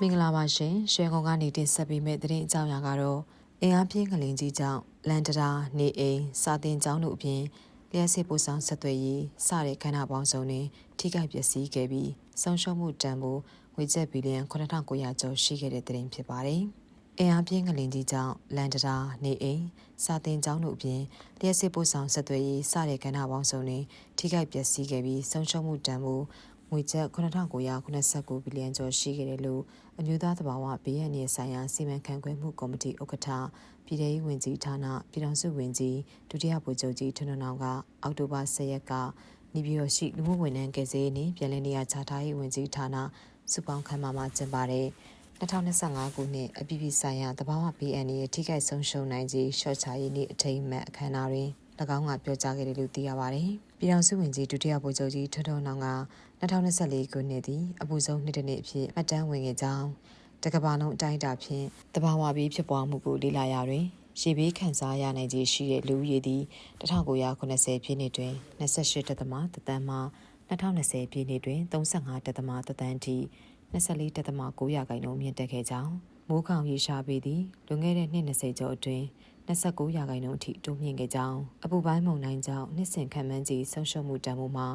မင်္ဂလာပါရှင်ရွှေကုန်းကနေတင်ဆက်ပေးမယ့်သတင်းအကြောင်းအရာကတော့အင်အားပြင်းကလင်ကြီးကြောင့်လန်တရာနေအိမ်စာတင်ကျောင်းတို့အပြင်လျှက်စစ်ပို့ဆောင်ဆက်သွယ်ရေးစတဲ့ခန္ဓာပေါင်းစုံတွင်ထိခိုက်ပျက်စီးခဲ့ပြီးဆုံးရှုံးမှုတန်ဖိုးငွေကျပ်ဘီလီယံ9900ကျော်ရှိခဲ့တဲ့သတင်းဖြစ်ပါတယ်။အင်အားပြင်းကလင်ကြီးကြောင့်လန်တရာနေအိမ်စာတင်ကျောင်းတို့အပြင်လျှက်စစ်ပို့ဆောင်ဆက်သွယ်ရေးစတဲ့ခန္ဓာပေါင်းစုံတွင်ထိခိုက်ပျက်စီးခဲ့ပြီးဆုံးရှုံးမှုတန်ဖိုး ငွေကျပ်9989ဘီလီယံကျော်ရှိခဲ့တယ်လို့အမျိုးသားသဘာဝဘေးရန်ရေးဆိုင်ရာစီမံခန့်ခွဲမှုကော်မတီဥက္ကဋ္ဌပြည်ထောင်စုဝန်ကြီးဌာနပြည်ထောင်စုဝန်ကြီးဒုတိယဗိုလ်ချုပ်ကြီးထွန်းထွန်းအောင်ကအောက်တိုဘာ10ရက်ကနေပြည်တော်ရှိလူမှုဝန်ထမ်းကယ်ဆယ်ရေးနှင့်ပြည်내နေရာချထားရေးဝန်ကြီးဌာနစုပေါင်းခန်းမမှာကျင်းပတဲ့2025ခုနှစ်အပြည်ပြည်ဆိုင်ရာတဘာဝ BN ရဲ့ထိခိုက်ဆုံးရှုံးနိုင်ခြင်းရှော့ချရေးနေ့အထိမ်းအမှတ်အခမ်းအနားတွင်၎ င်းကပြောကြားခဲ့တယ်လို့သိရပါတယ်။ပြည်ထောင်စုဝန်ကြီးဒုတိယဗိုလ်ချုပ်ကြီးထွန်းထွန်းအောင်က2024ခုနှစ်သည်အပူဆုံးနှစ်တစ်နှစ်အဖြစ်မှတ်တမ်းဝင်ခဲ့ကြောင်းတကဘာလုံးအတိုင်းအတာဖြင့်တဘာဝပြီးဖြစ်ပွားမှုကိုလေ့လာရာတွင်ရေဘေးခံစားရနိုင်ခြင်းရှိတဲ့လူဦးရေသည်1980ပြည့်နှစ်တွင်28တသမတသန်းမှ2020ပြည့်နှစ်တွင်35တသမတသန်းထိ24တသမ9ရာခိုင်နှုန်းမြင့်တက်ခဲ့ကြောင်း မိုးခေါင်ရေရှားပေသည်လွန်ခဲ့တဲ့နှစ်20ကျော်အတွင်း29ရာခိုင်နှုန်းအထိတိုးမြင့်ခဲ့ကြောင်းအပူပိုင်းမုန်တိုင်းကြောင့်နှစ်စဉ်ခံမှန်းကြီးဆုံးရှုံးမှုတန်ဖိုးမှာ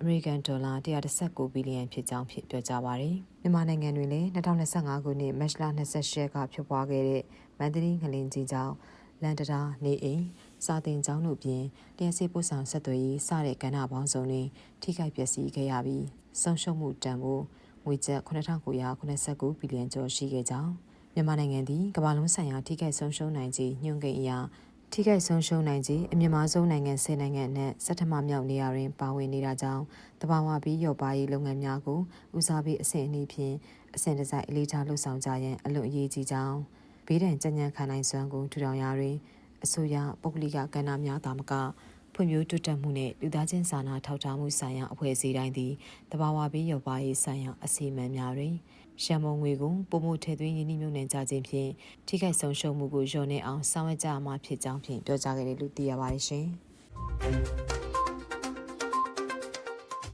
အမေရိကန်ဒေါ်လာ119ဘီလီယံဖြစ်ကြောင်းဖြစ်ပြောကြားပါရယ်မြန်မာနိုင်ငံတွင်လည်း2025ခုနှစ်မတ်လ28ကဖြစ်ပွားခဲ့တဲ့မန္တလေးငလင်ကြီးကြောင့်လန်တရာနေအိမ်စာတင်ကျောင်းတို့ပြင်လျှက်စစ်ပို့ဆောင်ဆက်သွယ်ရေးစတဲ့ကဏ္ဍပေါင်းစုံတွင်ထိခိုက်ပျက်စီးခဲ့ရပြီးဆုံးရှုံးမှုတန်ဖိုးငွေကျပ်9989ဘီလီယံကျော်ရှိခဲ့ကြောင်း မြန်မာနိုင်ငံသည်ကမ္ဘာလုံးဆိုင်ရာထိခိုက်ဆုံးရှုံးနိုင်ခြင်းညွှန်ကိန်းအရာထိခိုက်ဆုံးရှုံးနိုင်ခြင်းအမြင့်မားဆုံးနိုင်ငံ10နိုင်ငံအနက်စက်ထမမြောက်နေရာတွင်ပါဝင်နေတာကြောင့်တဘာဝပြီးရော့ပါရေးလုပ်ငန်းများကိုဦးစားပေးအဆင့်အနည်းဖြင့်အဆင့်တစိုက်အလေးထားလှုပ်ဆောင်ကြရန်အလွန်အရေးကြီးကြောင်းဘေးဒဏ်ကြံ့ကြံ့ခံနိုင်စွမ်းကိုထူထောင်ရာတွင်အစိုးရပုဂ္ဂလိကကဏ္ဍများသာမက ဖွံ့ဖြိုးတိုးတက်မှုနှင့်လူသားချင်းစာနာထောက်ထားမှုဆိုင်ရာအဖွဲ့အစည်းတိုင်းသည်တဘာဝပြီးရောပါရေးဆိုင်ရာအစီအမံများတွင်ရှမ်းမုံငွေကိုပုံမှုထည့်သွင်းရင်းနှီးမြှုပ်နှံကြခြင်းဖြင့်ထိခိုက်ဆုံးရှုံးမှုကိုလျော့နေအောင်ဆောင်ရွက်ကြမှာဖြစ်ကြောင်းဖြင့်ပြောကြားခဲ့တယ်လို့သိရပါတယ်ရှင်။